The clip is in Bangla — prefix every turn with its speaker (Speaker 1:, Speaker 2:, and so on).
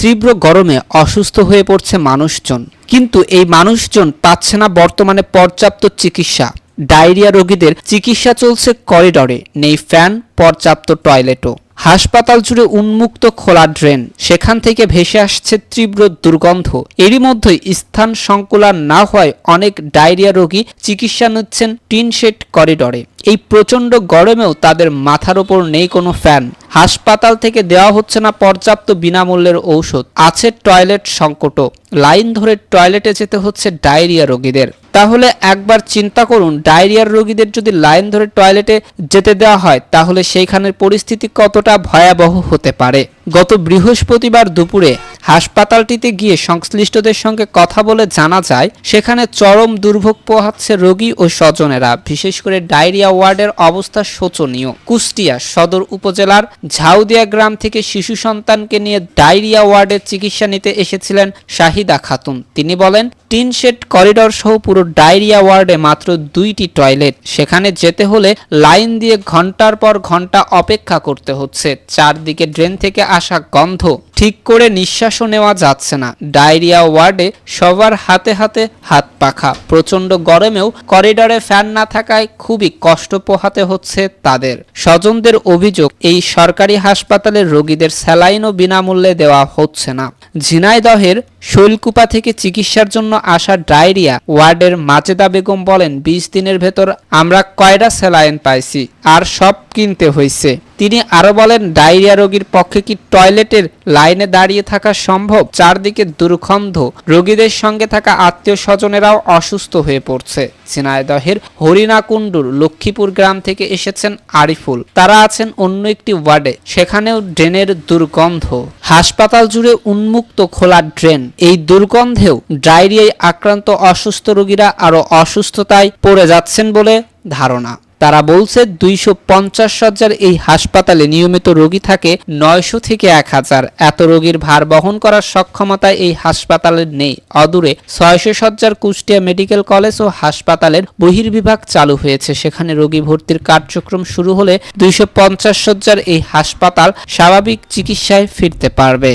Speaker 1: তীব্র গরমে অসুস্থ হয়ে পড়ছে মানুষজন। কিন্তু এই মানুষজন পাচ্ছে না বর্তমানে পর্যাপ্ত চিকিৎসা। ডায়রিয়া রোগীদের চিকিৎসা চলছে করিডরে, নেই ফ্যান, পর্যাপ্ত টয়লেটও। হাসপাতাল জুড়ে উন্মুক্ত খোলা ড্রেন। সেখান থেকে ভেসে আসছে তীব্র দুর্গন্ধ। এরই মধ্যে স্থান সংকুলান না হওয়ায় অনেক ডায়রিয়া রোগী চিকিৎসা নিচ্ছেন টিন শেড করিডরে। এই প্রচণ্ড গরমেও তাদের মাথার ওপর নেই কোনো ফ্যান। হাসপাতাল থেকে দেওয়া হচ্ছে না পর্যাপ্ত বিনামূল্যের ঔষধ। আছে টয়লেট সংকটও। লাইন ধরে টয়লেটে যেতে হচ্ছে ডায়রিয়া রোগীদের। তাহলে একবার চিন্তা করুন, ডায়রিয়ার রোগীদের যদি লাইন ধরে টয়লেটে যেতে দেওয়া হয়, তাহলে সেইখানের পরিস্থিতি কতটা ভয়াবহ হতে পারে। গত বৃহস্পতিবার দুপুরে হাসপাতালটিতে গিয়ে সংশ্লিষ্টদের সঙ্গে কথা বলে জানা যায়, সেখানে চরম দুর্ভোগ পোহাচ্ছে রোগী ও স্বজনেরা। বিশেষ করে ডায়রিয়া ওয়ার্ডের অবস্থা শোচনীয়। কুষ্টিয়া সদর উপজেলার ঝাউদিয়া গ্রাম থেকে শিশু সন্তানকে নিয়ে ডায়রিয়া ওয়ার্ডের চিকিৎসা নিতে এসেছিলেন শাহিদা খাতুন। তিনি বলেন, টিন শেড করিডর সহ পুরো ডায়রিয়া ওয়ার্ডে মাত্র দুইটি টয়লেট। সেখানে যেতে হলে লাইন দিয়ে ঘণ্টার পর ঘণ্টা অপেক্ষা করতে হচ্ছে। চারদিকে ড্রেন থেকে আসা গন্ধ ঠিক করে নিঃশ্বাসও নেওয়া যাচ্ছে না। ডায়রিয়া ওয়ার্ডে সবার হাতে হাতে হাত পাখা। প্রচণ্ড গরমেও করিডরে ফ্যান না থাকায় খুবই কষ্ট পোহাতে হচ্ছে তাদের। স্বজনদের অভিযোগ, এই সরকারি হাসপাতালের রোগীদের স্যালাইনও বিনামূল্যে দেওয়া হচ্ছে না। ঝিনাইদহের শৈলকুপা থেকে চিকিৎসার জন্য আসা ডায়রিয়া ওয়ার্ডের মাজেদা বেগম বলেন, বিশ দিনের ভেতর আমরা কয়টা স্যালাইন পাইছি? আর সব কিনতে হয়েছে তিনি আরও বলেন, ডায়রিয়া রোগীর পক্ষে কি টয়লেটের লাইনে দাঁড়িয়ে থাকা সম্ভব? চারদিকে দুর্গন্ধ। রোগীদের সঙ্গে থাকা আত্মীয় স্বজনেরাও অসুস্থ হয়ে পড়ছে। ঝিনাইদহের হরিণাকুণ্ডুর লক্ষ্মীপুর গ্রাম থেকে এসেছেন আরিফুল। তারা আছেন অন্য একটি ওয়ার্ডে। সেখানেও ড্রেনের দুর্গন্ধ। হাসপাতাল জুড়ে উন্মুক্ত খোলা ড্রেন। এই দুর্গন্ধেও ডায়রিয়ায় আক্রান্ত অসুস্থ রোগীরা আরও অসুস্থতায় পড়ে যাচ্ছেন বলে ধারণা। তারা বলছে দুইশো পঞ্চাশ সজ্জার এই হাসপাতালে নিয়মিত রোগী থাকে নয়শো থেকে এক হাজার। এত রোগীর ভার বহন করার সক্ষমতা এই হাসপাতালের নেই। অদূরে ছয়শো সজ্জার কুষ্টিয়া মেডিকেল কলেজ ও হাসপাতালের বহির্বিভাগ চালু হয়েছে। সেখানে রোগী ভর্তির কার্যক্রম শুরু হলে দুইশো পঞ্চাশ সজ্জার এই হাসপাতাল স্বাভাবিক চিকিৎসায় ফিরতে পারবে।